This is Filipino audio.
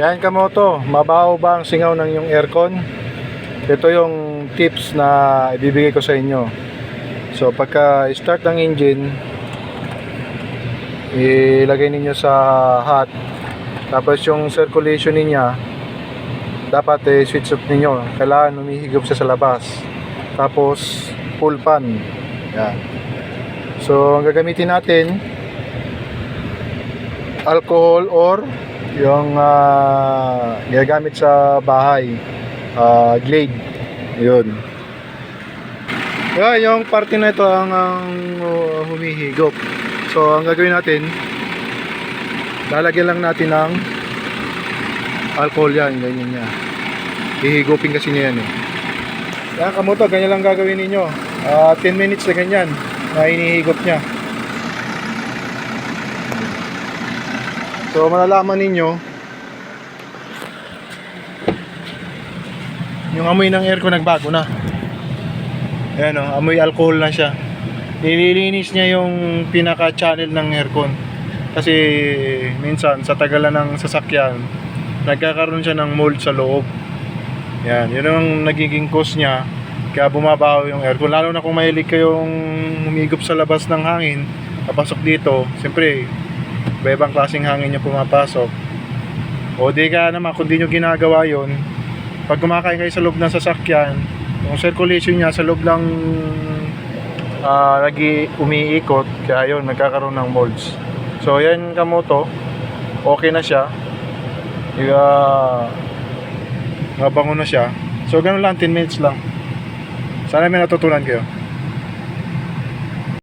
Yan kamoto, mabaho ba ang singaw ng yung aircon? Ito yung tips na ibibigay ko sa inyo. So pagka start ng engine, ilagay ninyo sa hot. Tapos yung circulation niya, dapat eh, switch off ninyo. Kailangan humihigop siya sa labas. Tapos full pan. Yan. So ang gagamitin natin, alcohol or yung ah, ginagamit sa bahay ah, glade. Yun. Yeah, yung parte na ito ang, ang uh, humihigop. So ang gagawin natin lalagyan lang natin ng alcohol yan ganyan niya. Hihigupin kasi niya yan eh. Yan kamoto ganyan lang gagawin ninyo. Ah, 10 minutes na ganyan na hinihigop niya So malalaman ninyo yung amoy ng aircon nagbago na. Ayan o, amoy alcohol na siya. Nililinis niya yung pinaka-channel ng aircon. Kasi minsan sa tagalan ng sasakyan, nagkakaroon siya ng mold sa loob. Yan, yun ang nagiging cause niya. Kaya bumabaho yung aircon. Lalo na kung mahilig kayong humigop sa labas ng hangin, papasok dito, siyempre, iba-ibang klaseng hangin yung pumapasok. O di ka naman, kung di nyo ginagawa yon pag kumakain kayo sa loob ng sasakyan, yung circulation niya sa loob ng ah, nagi umiikot, kaya yun, nagkakaroon ng molds. So yan kamoto, okay na siya. Iga, mabango na siya. So ganun lang, 10 minutes lang. Sana may natutunan kayo.